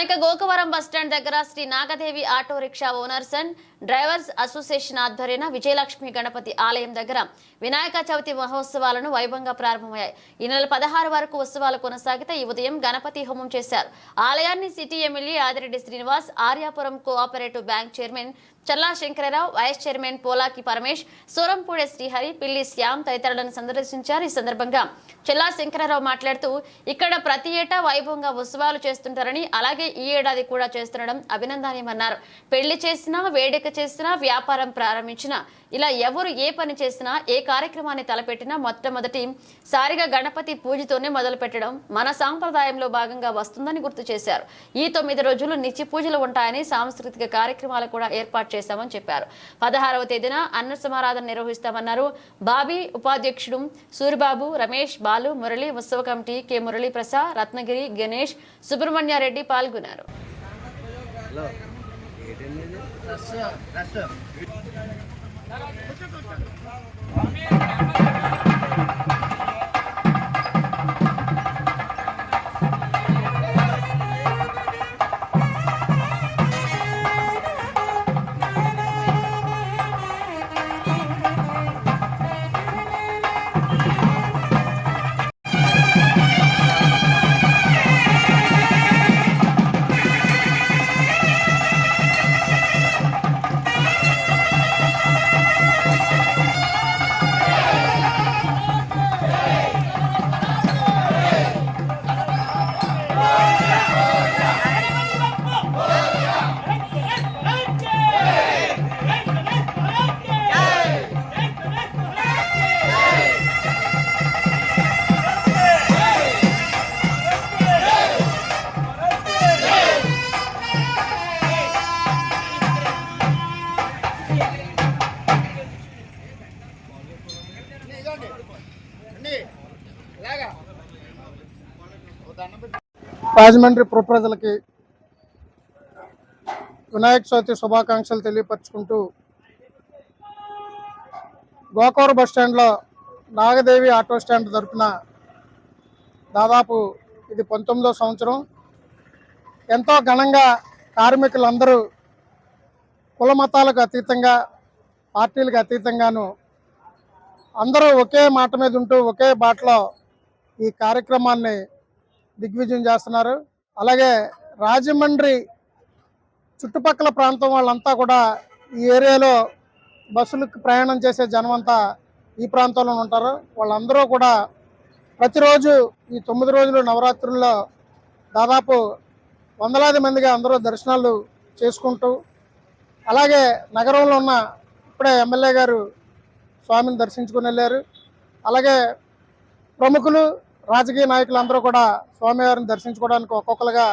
స్థానిక గోకవరం బస్టాండ్ దగ్గర Shri Nagadevi auto rickshaw owners and drivers association ఆధ్వర్యాన Vijayalakshmi Ganapati ఆలయం దగ్గర వినాయక చవితి మహోత్సవాలను వైభవంగా ప్రారంభమయ్యాయి. ఈ నెల పదహారు వరకు ఉత్సవాలు కొనసాగితే ఈ ఉదయం గణపతి హోమం చేశారు. ఆలయాన్ని city MLA Adireddy Srinivas Aryapuram cooperative bank chairman Challa Sankararao vice chairman Polaki Paramesh Surampudi Srihari Pilli Shyam తదితరులను సందర్శించారు ఈ సందర్భంగా. చెల్లా శంకరరావు మాట్లాడుతూ ఇక్కడ ప్రతి ఏటా వైభవంగా ఉత్సవాలు చేస్తుంటారని అలాగే ఈ ఏడాది కూడా చేస్తుండడం అభినందనీయమన్నారు. పెళ్ళి చేసినా వేడుక చేసినా వ్యాపారం ప్రారంభించినా ఇలా ఎవరు ఏ పని చేసినా ఏ కార్యక్రమాన్ని తలపెట్టినా మొట్టమొదటి సారిగా గణపతి పూజతోనే మొదలు పెట్టడం మన సాంప్రదాయంలో భాగంగా వస్తుందని గుర్తు చేశారు. ఈ తొమ్మిది రోజులు నిత్య పూజలు ఉంటాయని సాంస్కృతిక కార్యక్రమాలు కూడా ఏర్పాటు చేశామని చెప్పారు. పదహారవ తేదీన అన్న సమారాధన నిర్వహిస్తామన్నారు బాబీ ఉపాధ్యక్షుడు సూరిబాబు రమేష్ బాలు మురళి ఉత్సవ కమిటీ కె. మురళీ ప్రసాద్ రత్నగిరి గణేష్ సుబ్రహ్మణ్యారెడ్డి పాల్గొన్నారు. 落ち着く落ち着く。రాజమండ్రి పుర ప్రజలకి వినాయక చవితి శుభాకాంక్షలు తెలియపరుచుకుంటూ గోకూర బస్ స్టాండ్లో నాగదేవి ఆటో స్టాండ్ తరపున దాదాపు ఇది పంతొమ్మిదో సంవత్సరం. ఎంతో ఘనంగా కార్మికులందరూ కుల మతాలకు అతీతంగా పార్టీలకు అతీతంగాను అందరూ ఒకే మాట మీద ఉంటూ ఒకే బాటలో ఈ కార్యక్రమాన్ని దిగ్విజయం చేస్తున్నారు. అలాగే రాజమండ్రి చుట్టుపక్కల ప్రాంతం వాళ్ళంతా కూడా ఈ ఏరియాలో బస్సులకు ప్రయాణం చేసే జనమంతా ఈ ప్రాంతంలో ఉంటారు. వాళ్ళందరూ కూడా ప్రతిరోజు ఈ తొమ్మిది రోజులు నవరాత్రుల్లో దాదాపు వందలాది మందిగా అందరూ దర్శనాలు చేసుకుంటూ అలాగే నగరంలో ఉన్న ఇప్పుడే ఎమ్మెల్యే గారు స్వామిని దర్శించుకుని వెళ్ళారు. అలాగే ప్రముఖులు రాజకీయ నాయకులు అందరూ కూడా స్వామివారిని దర్శించుకోవడానికి ఒక్కొక్కరుగా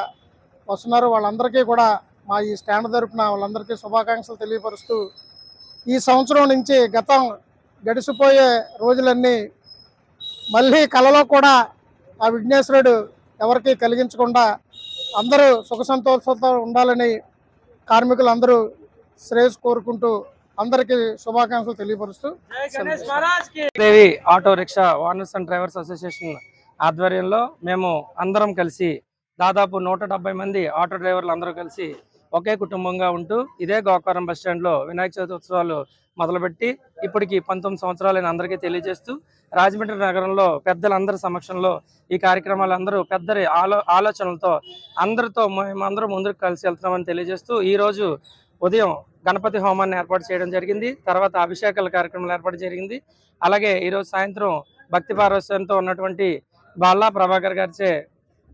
వస్తున్నారు వాళ్ళందరికీ కూడా మా ఈ స్టాండ్ తరపున వాళ్ళందరికీ శుభాకాంక్షలు తెలియపరుస్తూ ఈ సంవత్సరం నుంచి గతం గడిచిపోయే రోజులన్నీ మళ్ళీ కలలో కూడా ఆ విఘ్నేశ్వరుడు ఎవరికి కలిగించకుండా అందరూ సుఖ సంతోషంతో ఉండాలని కార్మికులు అందరూ శ్రేయస్ కోరుకుంటూ అందరికీ శుభాకాంక్షలు తెలియపరుస్తూ. Devi auto rickshaw owners and drivers association ఆధ్వర్యంలో మేము అందరం కలిసి దాదాపు నూట మంది ఆటో డ్రైవర్లు అందరూ కలిసి ఒకే కుటుంబంగా ఉంటూ ఇదే గోకారం బస్ స్టాండ్లో వినాయక చవితి ఉత్సవాలు మొదలుపెట్టి ఇప్పటికి పంతొమ్మిది సంవత్సరాలని అందరికీ తెలియజేస్తూ రాజమండ్రి నగరంలో పెద్దలందరి సమక్షంలో ఈ కార్యక్రమాలు అందరూ పెద్దరి ఆలో ఆలోచనలతో అందరితో మేమందరూ ముందుకు కలిసి వెళ్తున్నామని తెలియజేస్తూ ఈరోజు ఉదయం గణపతి హోమాన్ని ఏర్పాటు చేయడం జరిగింది తర్వాత అభిషేకాల కార్యక్రమాలు ఏర్పాటు జరిగింది. అలాగే ఈరోజు సాయంత్రం భక్తి పార్వశ్యంతో ఉన్నటువంటి బాల్లా ప్రభాకర్ గారిచే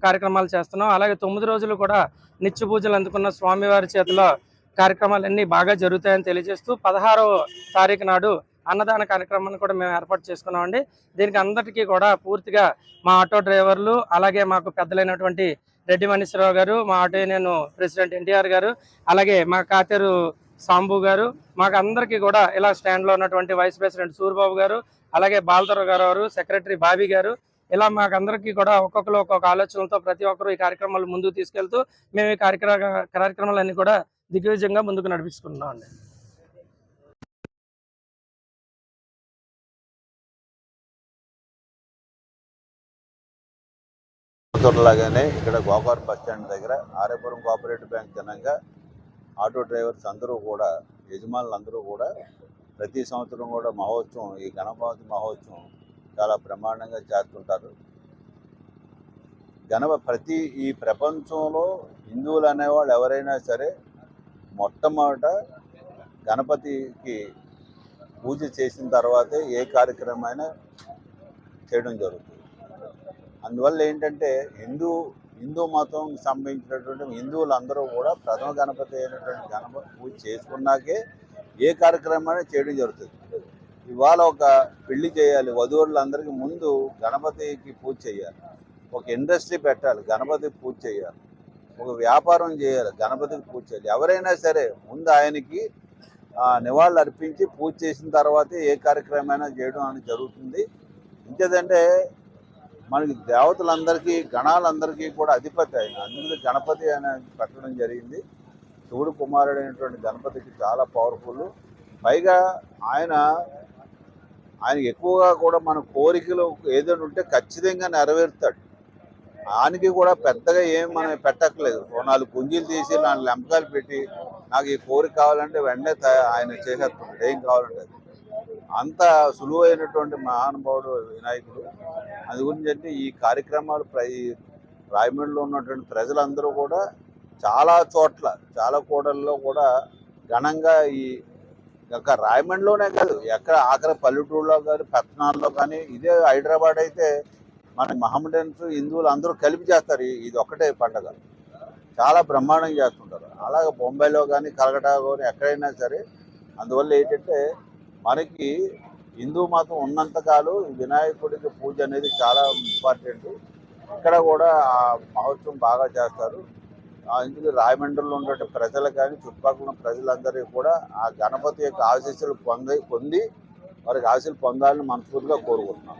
కార్యక్రమాలు చేస్తున్నాం. అలాగే తొమ్మిది రోజులు కూడా నిత్య పూజలు అందుకున్న స్వామివారి చేతిలో కార్యక్రమాలన్నీ బాగా జరుగుతాయని తెలియజేస్తూ పదహారవ తారీఖు నాడు అన్నదాన కార్యక్రమాన్ని కూడా మేము ఏర్పాటు చేసుకున్నామండి. దీనికి అందరికీ కూడా పూర్తిగా మా ఆటో డ్రైవర్లు అలాగే మాకు పెద్దలైనటువంటి రెడ్డి మనీశ్వరరావు గారు మా ఆటో యూనియన్ ప్రెసిడెంట్ ఎన్టీఆర్ గారు అలాగే మా కాతేరు సాంబు గారు మాకు అందరికీ కూడా ఇలా స్టాండ్లో ఉన్నటువంటి వైస్ ప్రెసిడెంట్ సూర్బాబు గారు అలాగే బాలతరావు గారు సెక్రటరీ బాబీ గారు ఇలా మాకు అందరికీ కూడా ఒక్కొక్కరు ఒక్కొక్క ఆలోచనలతో ప్రతి ఒక్కరు ఈ కార్యక్రమాలు ముందుకు తీసుకెళ్తూ మేము ఈ కార్యక్రమ కార్యక్రమాలన్నీ కూడా దిగ్విజయంగా ముందుకు నడిపిస్తున్నాం అండి. లాగానే ఇక్కడ గోకావరం బస్ స్టాండ్ దగ్గర ఆరేపురం కోఆపరేటివ్ బ్యాంక్ జనంగా ఆటో డ్రైవర్స్ అందరూ కూడా యజమానులందరూ కూడా ప్రతి సంవత్సరం కూడా మహోత్సవం ఈ గణపతి మహోత్సవం చాలా బ్రహ్మాండంగా చేస్తుంటారు. గణప ప్రతి ఈ ప్రపంచంలో హిందువులు అనేవాళ్ళు ఎవరైనా సరే మొట్టమొదట గణపతికి పూజ చేసిన తర్వాతే ఏ కార్యక్రమమైనా చేయడం జరుగుతుంది. అందువల్ల ఏంటంటే హిందూ హిందూ మతం సంబంధించినటువంటి హిందువులందరూ కూడా ప్రథమ గణపతి అయినటువంటి గణపతి పూజ చేసుకున్నాకే ఏ కార్యక్రమాన్ని చేయడం జరుగుతుంది. ఇవాళ ఒక పెళ్ళి చేయాలి. వధువులందరికీ ముందు గణపతికి పూజ చేయాలి. ఒక ఇండస్ట్రీ పెట్టాలి. గణపతికి పూజ చేయాలి. ఒక వ్యాపారం చేయాలి. గణపతికి పూజ చేయాలి. ఎవరైనా సరే ముందు ఆయనకి నివాళులు అర్పించి పూజ చేసిన తర్వాతే ఏ కార్యక్రమమైనా చేయడం అనేది జరుగుతుంది. ఇంకేదంటే మనకి దేవతలందరికీ గణాలందరికీ కూడా అధిపతి ఆయన. అందుకే గణపతి అని పెట్టడం జరిగింది. శివుడు కుమారుడైనటువంటి గణపతికి చాలా పవర్ఫుల్. పైగా ఆయన ఆయన ఎక్కువగా కూడా మన కోరికలు ఏదైనా ఉంటే ఖచ్చితంగా నెరవేరుతాడు. ఆయనకి కూడా పెద్దగా ఏం మనం పెట్టక్కలేదు నాలుగు పుంజీలు తీసి నాలుగు లంపకాలు పెట్టి నాకు ఈ కోరిక కావాలంటే వెంటనే ఆయన చేసేస్తున్నాడు ఏం కావాలంటే అది. అంత సులువైనటువంటి మహానుభావుడు వినాయకుడు. అది గురించి అంటే ఈ కార్యక్రమాలు ప్ర రాయమండ్రిలో ఉన్నటువంటి ప్రజలందరూ కూడా చాలా చోట్ల చాలా కూడల్లో కూడా ఘనంగా ఈ ఒక రాయమండ్రిలోనే కాదు ఎక్కడ ఆఖరి పల్లెటూరులో కానీ పట్టణాల్లో కానీ ఇదే హైదరాబాద్ అయితే మన మహమ్మడన్స్ హిందువులు అందరూ కలిపి చేస్తారు. ఇది ఒక్కటే పండగ. చాలా బ్రహ్మాండంగా చేస్తుంటారు. అలాగే బొంబాయిలో కానీ కలకటా కానీ ఎక్కడైనా సరే అందువల్ల ఏంటంటే మనకి హిందూ మతం ఉన్నంతకాలం ఈ వినాయకుడికి పూజ అనేది చాలా ఇంపార్టెంట్ ఇక్కడ కూడా ఆ మహోత్సవం బాగా చేస్తారు. ఇందుకు రాయమండ్రిలో ఉన్నటువంటి ప్రజలు కానీ చుట్టుపక్కల ఉన్న ప్రజలందరికీ కూడా ఆ గణపతి యొక్క ఆశీస్సులు పొంది పొంది వారికి ఆశీస్సులు పొందాలని మనస్ఫూర్తిగా కోరుకుంటున్నాం.